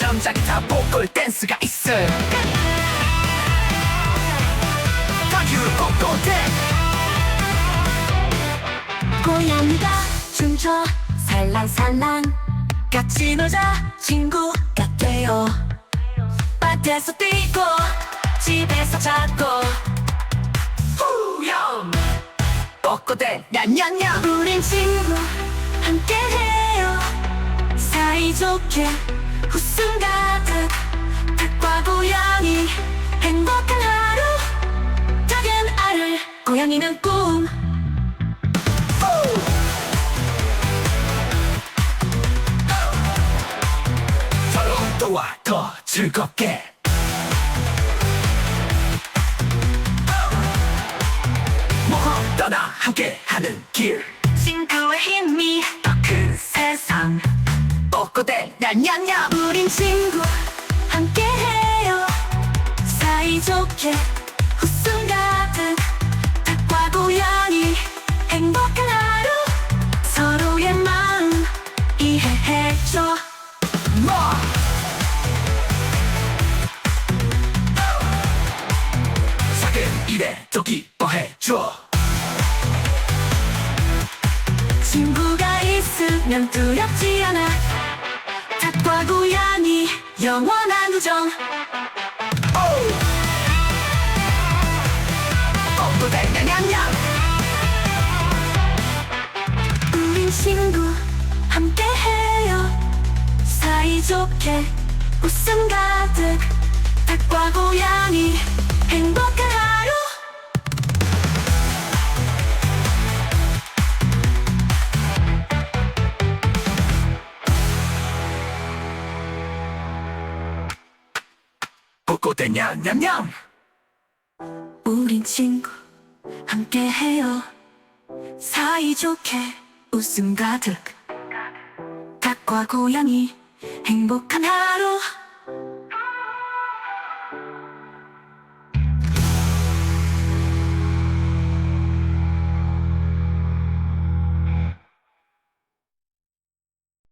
갑자기 다 보컬 댄스가 있어. 다큐를 뽀뽀대. 고양이가 춤춰 살랑살랑. 같이 놀자 친구가 돼요. 밭에서 뛰고 집에서 자고. 후염. 뽀뽀대 냠냠냠. 우린 친구 함께해요. 사이좋게 웃음 가득 닭과 고양이 행복한 하루. 작은 알을 고양이는 꿈. 서로 도와 더 즐겁게. 모험 떠나 함께 하는 길. 친구의 힘이 더 큰 세상. 뽀뽀대 냠냠냠 우린 친구 함께해요. 사이좋게 웃음 가득 닭과 고양이 행복한 하루 서로의 마음 이해해줘. 뭐 작은 일에 더 기뻐해줘. 친구가 있으면 두렵지 영원한 우정. 우린 친구 함께해요. 사이좋게 웃음 가득. 닭과 고양이 행복한 뽀뽀대 냠냠냠. 우린 친구 함께해요. 사이좋게 웃음 가득. 닭과 고양이 행복한 하루